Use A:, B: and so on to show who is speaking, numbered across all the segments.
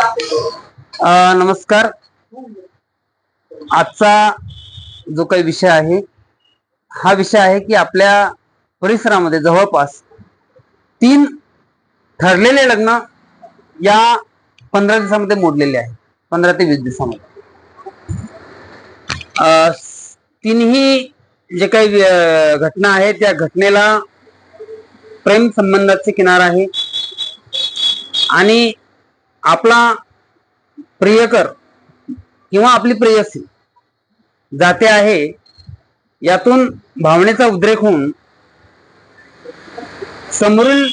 A: अ, नमस्कार. आजचा जो काही विषय आहे हा विषय आहे की आपल्या परिसरामध्ये जवळपास तीन ठरलेले लग्न या पंधरा दिवसामध्ये मोडलेले आहे पंधरा ते वीस दिवसामध्ये. अ, स- तिन्ही जे काही अ, घटना आहे त्या घटनेला प्रेम संबंधाचे किनार आहे. आणि आपला प्रियकर किंवा आपली प्रेयसी जाते आहे यातून भावनेचा उद्रेक होऊन समोरील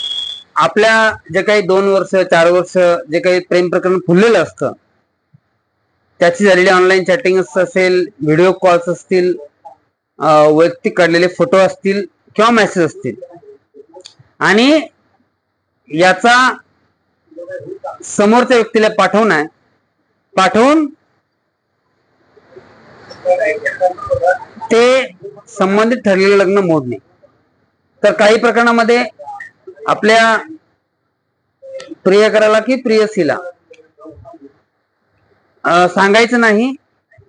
A: आपल्या जे काही दोन वर्ष चार वर्ष जे काही प्रेम प्रकरण फुललेलं असतं त्याची झालेली ऑनलाईन चॅटिंग असेल व्हिडिओ कॉल्स असतील वैयक्तिक काढलेले फोटो असतील किंवा मेसेज असतील. आणि याचा समोरच्या व्यक्तीला पाठवून आहे. पाठवून ते संबंधित ठरलेलं लग्न मोडणे. तर काही प्रकरणामध्ये आपल्या प्रियकराला की प्रियसीला सांगायचं नाही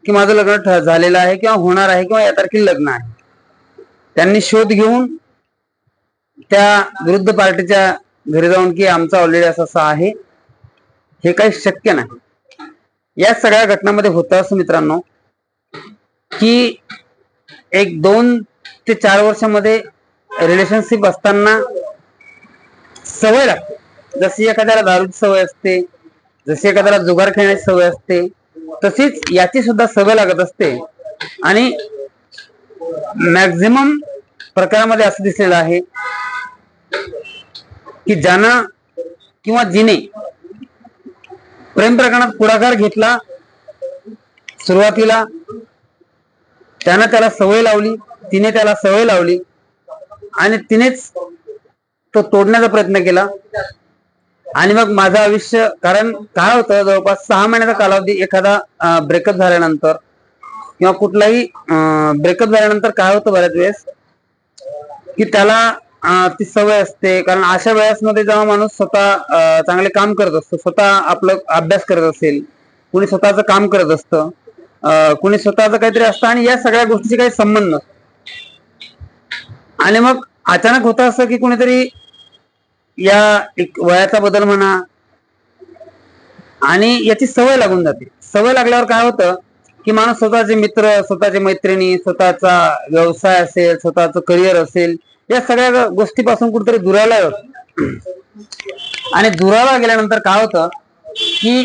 A: की माझं लग्न ठ- झालेलं आहे किंवा होणार आहे किंवा या तारखेला लग्न आहे. त्यांनी शोध घेऊन त्या विरुद्ध पार्टीच्या घरी जाऊन की आमचा ऑलरेडी असं असा आहे. हे काही शक्य नाही. या सगळ्या घटनामध्ये होतं असं मित्रांनो की एक दोन ते चार वर्षामध्ये रिलेशनशिप असताना सवय लागते. जशी एखाद्याला दारूची सवय असते जशी एखाद्याला जुगार खेळण्याची सवय असते तशीच याची सुद्धा सवय लागत असते. आणि मॅक्झिमम प्रकारामध्ये असं दिसलेलं आहे की ज्यानं किंवा जिने प्रेम प्रकरणात पुढाकार घेतला सुरुवातीला त्यानं त्याला सवय लावली तिने त्याला सवय लावली आणि तिनेच तो तोडण्याचा प्रयत्न केला. आणि मग माझं आयुष्य कारण काय होतं जवळपास सहा महिन्याचा कालावधी एखादा ब्रेकअप झाल्यानंतर किंवा कुठलाही ब्रेकअप झाल्यानंतर काय होतं बऱ्याच वेळेस की त्याला ती सवय असते. कारण अशा वेळेस जेव्हा माणूस स्वतः चांगले काम करत असतो स्वतः आपलं अभ्यास करत असेल कुणी स्वतःचं काम करत असतं कुणी स्वतःचं काहीतरी असतं आणि या सगळ्या गोष्टीशी काही संबंध नसतो. आणि मग अचानक होतं असं की कुणीतरी या एक वयाचा बदल म्हणा आणि याची सवय लागून जाते. सवय लागल्यावर काय होतं की माणूस स्वतःचे मित्र स्वतःचे मैत्रिणी स्वतःचा व्यवसाय असेल स्वतःचं करिअर असेल या सगळ्या गोष्टीपासून कुठेतरी दुरावला जातो आणि दुराला गेल्यानंतर काय होतं की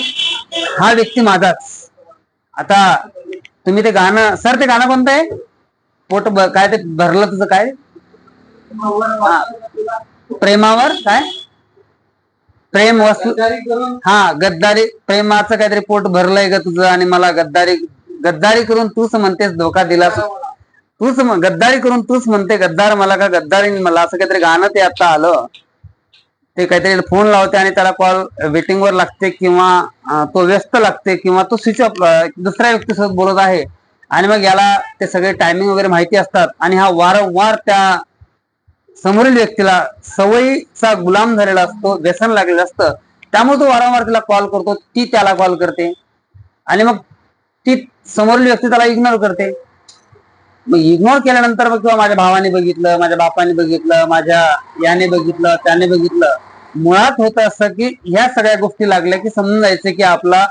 A: हा व्यक्ती माझाच. आता तुम्ही ते गाणं सर ते गाणं कोणतं आहे? पोट काय ते भरलं तुझं काय? हा. प्रेमावर काय? प्रेम वस्तू हा गद्दारी प्रेमाचं काहीतरी पोट भरलंय ग तुझं आणि मला गद्दारी गद्दारी करून तूच म्हणतेस धोका दिलास. तूच गद्दारी करून तूच म्हणते गद्दार मला का गद्दारी मला असं काहीतरी गाणं ते आता आलं. ते काहीतरी फोन लावते आणि त्याला कॉल वेटिंग वर लागते किंवा तो व्यस्त लागते किंवा तो स्विच ऑफ दुसऱ्या व्यक्तीसोबत बोलत आहे. आणि मग याला ते सगळे टायमिंग वगैरे माहिती असतात. आणि हा वारंवार त्या समोरील व्यक्तीला सवयीचा गुलाम झालेला असतो व्यसन लागलेलं असतं. त्यामुळे तो वारंवार तिला कॉल करतो ती त्याला कॉल करते. आणि मग ती समोरील व्यक्ती त्याला इग्नोर करते. मग इग्नोर केल्यानंतर मग किंवा माझ्या भावाने बघितलं माझ्या बापाने बघितलं माझ्या याने बघितलं त्याने बघितलं मुळात होत असं की ह्या सगळ्या गोष्टी लागल्या की समजून जायचं की आपला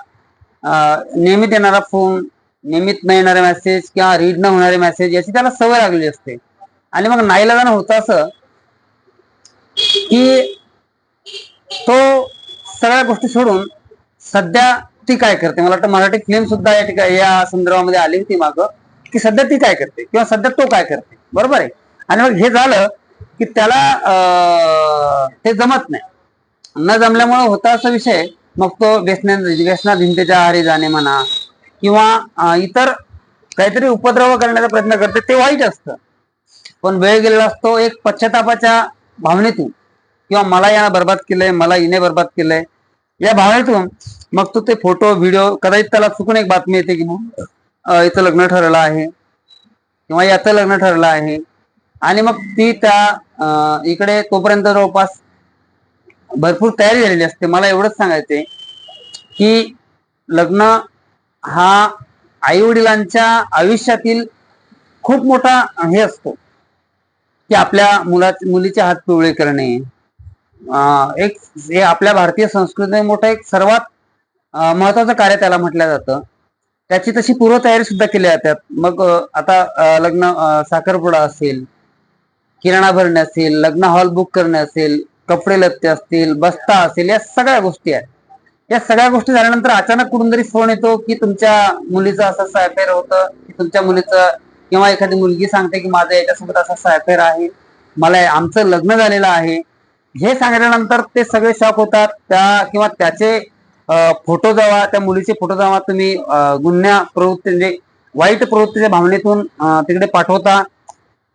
A: नियमित येणारा फोन नियमित न येणारे मेसेज किंवा रीड न होणारे मेसेज याची त्याला सवय लागलेली असते. आणि मग नाईलाजानं होतं असं की तो सगळ्या गोष्टी सोडून सध्या ती काय करते? मला वाटतं मराठी फिल्म सुद्धा या ठिकाणी या संदर्भामध्ये आली होती माग. की सध्या ती काय करते? किंवा सध्या तो काय करते? बरोबर आहे? आणि मग हे झालं की त्याला ते जमत नाही. न जमल्यामुळे होता असा विषय मग तो व्यसना व्यसनाधीनतेच्या आहारी जाणे म्हणा किंवा इतर काहीतरी उपद्रव करण्याचा प्रयत्न करते ते वाईट असतं. पण वेळ गेलेला असतो एक पश्चातापाच्या भावनेतून किंवा मला यानं बर्बाद केलंय मला हिने बर्बाद केलंय या भावनेतून मग तो ते फोटो व्हिडिओ कदाचित त्याला चुकून एक बातमी येते की मग याचं इथं लग्न ठरलं आहे. किंवा याचं लग्न ठरलं आहे. आणि मग ती त्या इकडे तोपर्यंत जवळपास भरपूर तयारी झालेली असते. मला एवढंच सांगायचंय की लग्न हा आई वडिलांच्या आयुष्यातील खूप मोठा हे असतो की आपल्या मुला मुलीचे हात पिवळे करणे. एक हे आपल्या भारतीय संस्कृतीमध्ये मोठं एक सर्वात महत्वाचं कार्य त्याला म्हटलं जातं. त्याची तशी पूर्वतयारी सुद्धा केली जातात मग आता लग्न साखरपुडा असेल किराणा भरणे असेल लग्न हॉल बुक करणे असेल कपडे लत्ते असतील बस्ता असेल या सगळ्या गोष्टी आहेत. या सगळ्या गोष्टी झाल्यानंतर अचानक कुठून तरी फोन येतो की तुमच्या मुलीचं असं असं अफेअर होतं की तुमच्या मुलीचं किंवा एखादी मुलगी सांगते की माझं याच्यासोबत असं असं अफेअर आहे मला आमचं लग्न झालेलं आहे. हे सांगितल्यानंतर ते सगळे शॉक होतात. त्या किंवा त्याचे फोटो जावा त्या मुलीचे फोटो जावा तुम्ही गुन्ह्या प्रवृत्ती म्हणजे वाईट प्रवृत्तीच्या भावनेतून तिकडे पाठवता.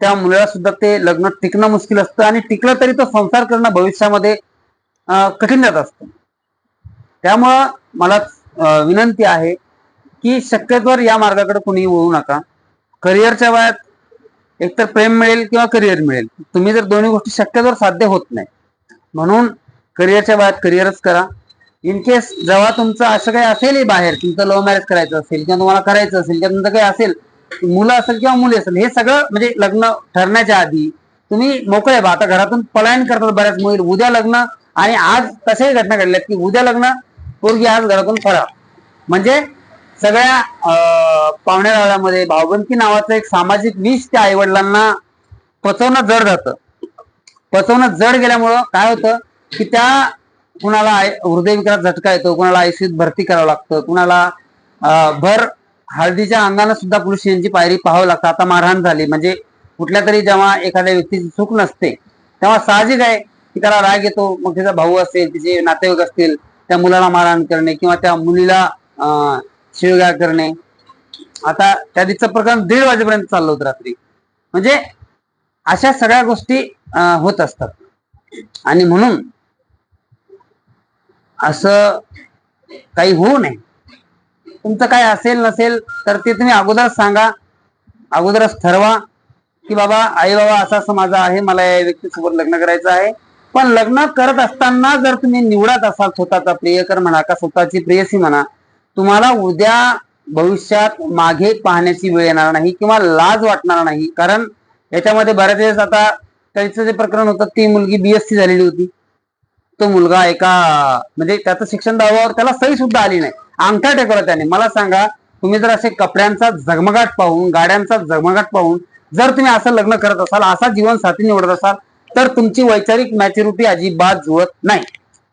A: त्या मुलाला सुद्धा ते लग्न टिकणं मुश्किल असतं आणि टिकलं तरी तो संसार करणं भविष्यामध्ये कठीण जात असतं. त्यामुळं मला विनंती आहे की शक्यतोवर या मार्गाकडे कोणी वळू नका. करिअरच्या वयात एकतर प्रेम मिळेल किंवा करिअर मिळेल. तुम्ही जर दोन्ही गोष्टी शक्यतोवर साध्य होत नाही. म्हणून करिअरच्या वयात करिअरच करा. इन केस जेव्हा तुमचं असं काही असेलही बाहेर तुमचं लव्ह मॅरेज करायचं असेल किंवा तुम्हाला करायचं असेल किंवा तुमचं काही असेल मुलं असेल किंवा मुली असेल हे सगळं म्हणजे लग्न ठरण्याच्या आधी तुम्ही मोकळे बा आता घरातून पलायन करतात बऱ्याच मुली उद्या लग्न आणि आज तशाही घटना घडल्यात की उद्या लग्न पोरगी आज घरातून फरार. म्हणजे सगळ्या अं, पाहुण्यारावळ्यामध्ये भावबंदकी नावाचं एक सामाजिक विष त्या आई वडिलांना पचवणं जड जातं. पचवणं जड गेल्यामुळं काय होतं की त्या कुणाला आय- हृदयविकारात झटका येतो कुणाला आयसीयूत भरती करावं लागतं कुणाला भर हळदीच्या अंगानं सुद्धा पुरुष यांची पायरी पाहावं लागतं. आता मारहाण झाली. म्हणजे कुठल्या तरी जेव्हा एखाद्या व्यक्तीची चूक नसते तेव्हा साहजिक आहे की त्याला राग येतो. मग तिचा भाऊ असेल तिचे नातेवाईक असतील त्या मुलाला मारहाण करणे किंवा त्या मुलीला अं, शिवगाळ करणे. आता त्या दिवसाचं प्रकरण दीड वाजेपर्यंत चाललं होतं रात्री. म्हणजे अशा सगळ्या गोष्टी होत असतात. आणि म्हणून असं काही होऊ नये. तुमचं काय असेल नसेल तर ते तुम्ही अगोदरच सांगा. अगोदरच ठरवा की बाबा आई बाबा असा असं माझा आहे मला या व्यक्तीसोबत लग्न करायचं आहे. पण लग्न करत असताना जर तुम्ही निवडत असाल स्वतःचा प्रियकर म्हणा का स्वतःची प्रेयसी म्हणा तुम्हाला उद्या भविष्यात मागे पाहण्याची वेळ येणार नाही किंवा लाज वाटणार नाही. कारण याच्यामध्ये बऱ्याच वेळेस आता त्याचं जे प्रकरण होतं ती मुलगी बीएससी झालेली होती. तो मुलगा एका म्हणजे त्याचं शिक्षण दावावर त्याला सही सुद्धा आली नाही. अंगठा टेकवला त्याने. मला सांगा तुम्ही जर असे कपड्यांचा झगमगाट पाहून गाड्यांचा झगमगाट पाहून जर तुम्ही असं लग्न करत असाल असा जीवन साथी निवडत असाल तर तुमची वैचारिक मॅच्युरिटी अजिबात जुळत नाही.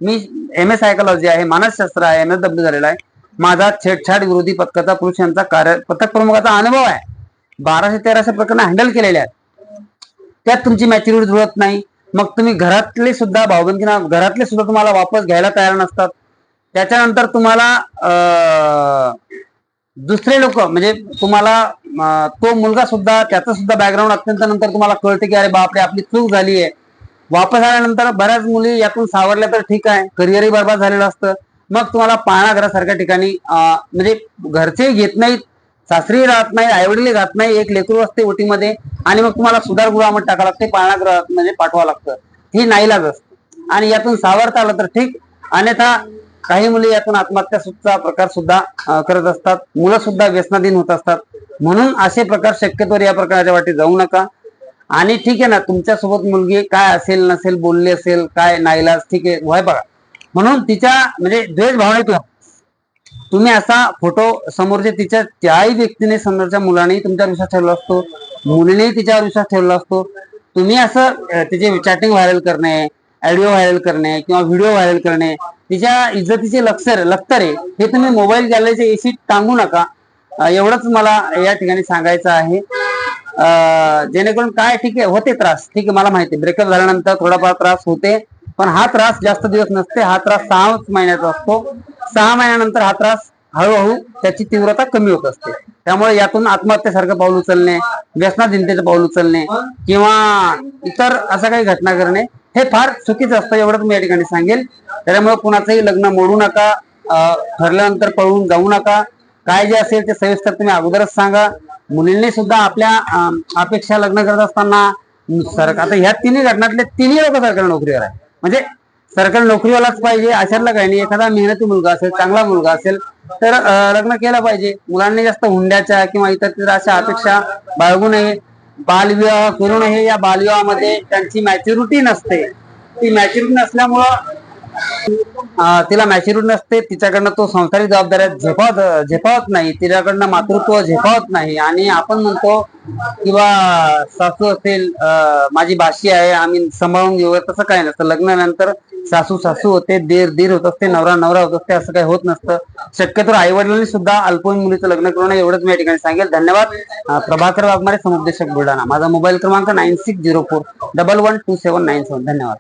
A: मी एम एस सायकोलॉजी आहे मानसशास्त्र आहे एम एस डब्ल्यू झालेला आहे. माझा छेडछाड विरोधी पथकाचा पुरुषांचा कार्य पथक प्रमुखाचा अनुभव आहे. बाराशे तेराशे प्रकरण हँडल केलेले आहेत. त्यात तुमची मॅच्युरिटी जुळत नाही. मग तुम्ही घरातले सुद्धा भाऊबंदीना घरातले सुद्धा तुम्हाला वापस घ्यायला तयार नसतात. त्याच्यानंतर तुम्हाला दुसरे लोक म्हणजे तुम्हाला तो मुलगा सुद्धा त्याचं सुद्धा बॅकग्राऊंड अत्यंत नंतर तुम्हाला कळते की अरे बापरे आपली चूक झाली आहे वापस आल्यानंतर बऱ्याच मुली यातून सावरल्या तर ठीक आहे करिअरही बर्बाद झालेलं असतं. मग तुम्हाला पाळणा घरासारख्या ठिकाणी म्हणजे घरचे घेत नाहीत सासरी राहत नाही आईवडील राहत नाही एक लेकरू असते ओटीमध्ये आणि मग तुम्हाला सुधारगृहामध्ये टाकावं लागते पाळणागृहामध्ये पाठवावं लागतं. ही नाईलाज असते आणि यातून सावरता आलं तर ठीक. अन्यथा काही मुली यातून आत्महत्या प्रकार सुद्धा करत असतात. मुलं सुद्धा व्यसनाधीन होत असतात. म्हणून असे प्रकार शक्यतोवर या प्रकारच्या वाटी जाऊ नका. आणि ठीक आहे ना तुमच्यासोबत मुलगी काय असेल नसेल बोलली असेल काय नाईलाज ठीक आहे व्हाय बघा. म्हणून तिच्या म्हणजे द्वेष भावनेतून तुम्ही असा फोटो समोरच्या तिच्या त्याही व्यक्तीने समोरच्या मुलाने तुमच्यावर विश्वास ठेवला असतो मुलीने तिच्यावर विश्वास ठेवला असतो तुम्ही असं तिचे चॅटिंग व्हायरल करणे ऑडिओ व्हायरल करणे किंवा व्हिडिओ व्हायरल करणे तिच्या इज्जतीचे लक्षर लक्तरे हे तुम्ही मोबाईल गॅलरीच्या एसी टांगू नका. एवढंच मला या ठिकाणी सांगायचं आहे. जेणेकरून काय ठीक आहे होते त्रास. ठीक आहे मला माहिती ब्रेकअप झाल्यानंतर थोडाफार त्रास होते पण हा त्रास जास्त दिवस नसते. हा त्रास सहा महिन्याचा असतो. सहा महिन्यानंतर हा त्रास हळूहळू त्याची तीव्रता कमी होत असते. त्यामुळे यातून आत्महत्येसारखं पाऊल उचलणे व्यसनाधीनतेचं पाऊल उचलणे किंवा इतर असं काही घटना करणे हे फार चुकीचं असतं एवढंच मी या ठिकाणी सांगेल. त्यामुळे कुणाचंही लग्न मोडू नका ठरल्यानंतर पळून जाऊ नका. काय जे असेल ते सविस्तर तुम्ही अगोदरच सांगा. मुलींनी सुद्धा आपल्या अपेक्षा लग्न करत असताना सरकार आता ह्या तिन्ही घटनातले तिन्ही लोक सरकारी नोकरीवर आहे म्हणजे सरकारी नोकरीवालाच पाहिजे अशातला काही नाही. एखादा मेहनती मुलगा असेल चांगला मुलगा असेल तर लग्न केलं पाहिजे. मुलांनी जास्त हुंड्याच्या किंवा इतर तिथं अशा अपेक्षा बाळगू नये. बालविवाह करू नये. या बालविवाहामध्ये त्यांची मॅच्युरिटी नसते. ती मॅच्युरिटी नसल्यामुळं तिला मॅच्युरिटी नसते तिच्याकडनं तो संसारिक जबाबदाऱ्या झेपावत झेपावत नाही तिच्याकडनं मातृत्व झेपावत नाही. आणि आपण म्हणतो किंवा सासू असेल माझी भाषी आहे आम्ही सांभाळून घेऊ तसं काय नसतं. लग्नानंतर सासू सासू होते दीर दीर होत असते नवरा नवरा होत असते असं काही होत नसतं. शक्यतो आई वडिलांनी सुद्धा अल्पवयीन मुलीचं लग्न करू नये एवढंच मी या ठिकाणी सांगेल. धन्यवाद. प्रभाकर वाघमारे समुपदेशक बुलढाणा. माझा मोबाईल क्रमांक nine six zero four double one two seven nine seven. धन्यवाद.